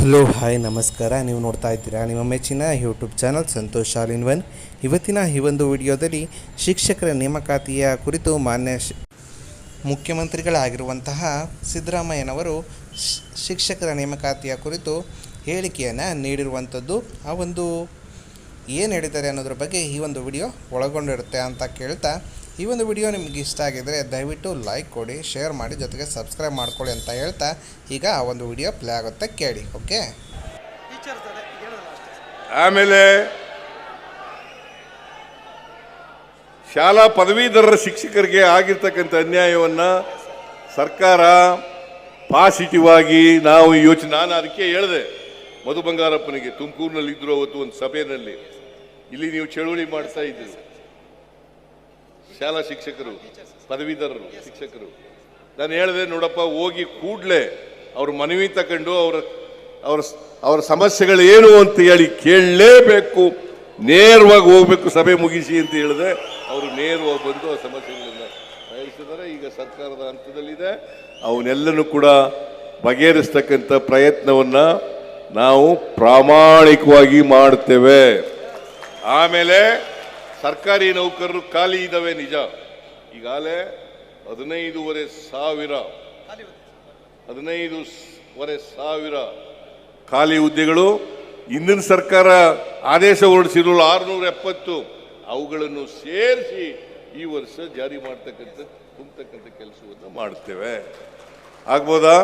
Hello, hi, ನಮಸ್ಕಾರ. ನೀವು ನೋಡ್ತಾ ಇದ್ದೀರಾ ನಿಮ್ಮ ಮೆಚ್ಚಿನ YouTube channel Santosh all in one. ಇವತ್ತಿನ ಈ ಒಂದು ವಿಡಿಯೋದಲ್ಲಿ ಶಿಕ್ಷಕರ ನೇಮಕಾತಿಯ ಕುರಿತು ಮಾನ್ಯ ಮುಖ್ಯಮಂತ್ರಿಗಳಾಗಿರುವಂತಹ ಸಿದ್ದರಾಮಯ್ಯನವರು ಶಿಕ್ಷಕರ ನೇಮಕಾತಿಯ ಕುರಿತು ಹೇಳಿಕೆಯನ್ನು ನೀಡಿರುವಂಥದ್ದು. ಆ ಒಂದು ಏನು ಹೇಳಿದ್ದಾರೆ ಅನ್ನೋದ್ರ ಬಗ್ಗೆ ಈ ಒಂದು ವಿಡಿಯೋ ಒಳಗೊಂಡಿರುತ್ತೆ ಅಂತ ಕೇಳ್ತಾ ಈ ಒಂದು ವಿಡಿಯೋ ನಿಮ್ಗೆ ಇಷ್ಟ ಆಗಿದ್ರೆ ದಯವಿಟ್ಟು ಲೈಕ್ ಕೊಡಿ ಶೇರ್ ಮಾಡಿ, ಜೊತೆಗೆ ಸಬ್ಸ್ಕ್ರೈಬ್ ಮಾಡ್ಕೊಳ್ಳಿ ಅಂತ ಹೇಳ್ತಾ ಈಗ ಆ ಒಂದು ವಿಡಿಯೋ ಪ್ಲೇ ಆಗುತ್ತೆ ಕೇಳಿ ಓಕೆ ಆಮೇಲೆ ಶಾಲಾ ಪದವೀಧರರ ಶಿಕ್ಷಕರಿಗೆ ಆಗಿರ್ತಕ್ಕಂಥ ಅನ್ಯಾಯವನ್ನು ಸರ್ಕಾರ ಪಾಸಿಟಿವ್ ಆಗಿ ನಾವು ಯೋಚನೆ, ನಾನು ಅದಕ್ಕೆ ಹೇಳಿದೆ, ಮಧು ಬಂಗಾರಪ್ಪನಿಗೆ ತುಮಕೂರಿನಲ್ಲಿ ಇದ್ರು ಅವತ್ತು ಒಂದು ಸಭೆಯಲ್ಲಿ. ಇಲ್ಲಿ ನೀವು ಚಳುವಳಿ ಮಾಡ್ತಾ ಇದ್ದೀರಿ. ಶಾಲಾ ಶಿಕ್ಷಕರು, ಪದವೀಧರರು, ಶಿಕ್ಷಕರು. ನಾನು ಹೇಳಿದೆ, ನೋಡಪ್ಪ, ಹೋಗಿ ಕೂಡಲೇ ಅವ್ರ ಮನವಿ ತಗೊಂಡು ಅವರ, ಅವ್ರ ಅವರ ಸಮಸ್ಯೆಗಳು ಏನು ಅಂತ ಹೇಳಿ ಕೇಳಲೇಬೇಕು. ನೇರವಾಗಿ ಹೋಗ್ಬೇಕು ಸಭೆ ಮುಗಿಸಿ ಅಂತ ಹೇಳಿದೆ, ಅವರು ನೇರವಾಗಿ ಬಂದು ಆ ಸಮಸ್ಯೆಗಳನ್ನ ಬಯಸಿದ್ದಾರೆ. ಈಗ ಸರ್ಕಾರದ ಹಂತದಲ್ಲಿದೆ. ಅವನ್ನೆಲ್ಲನೂ ಕೂಡ ಬಗೆಹರಿಸ್ತಕ್ಕಂಥ ಪ್ರಯತ್ನವನ್ನ ನಾವು ಪ್ರಾಮಾಣಿಕವಾಗಿ ಮಾಡ್ತೇವೆ. ಆಮೇಲೆ ಸರ್ಕಾರಿ ನೌಕರರು ಖಾಲಿ ಇದ್ದಾವೆ ನಿಜ. ಈಗಾಗಲೇ ಹದಿನೈದೂವರೆ ಸಾವಿರ ಹದಿನೈದೂವರೆ ಸಾವಿರ ಖಾಲಿ ಹುದ್ದೆಗಳು. ಹಿಂದಿನ ಸರ್ಕಾರ ಆದೇಶ ಹೊರಡಿಸಿರೋ ಆರುನೂರ ಎಪ್ಪತ್ತು. ಅವುಗಳನ್ನು ಸೇರಿಸಿ ಈ ವರ್ಷ ಜಾರಿ ಮಾಡ್ತಕ್ಕಂಥ ಕುಂತಕ್ಕಂಥ ಕೆಲಸವನ್ನು ಮಾಡ್ತೇವೆ ಆಗ್ಬೋದಾ?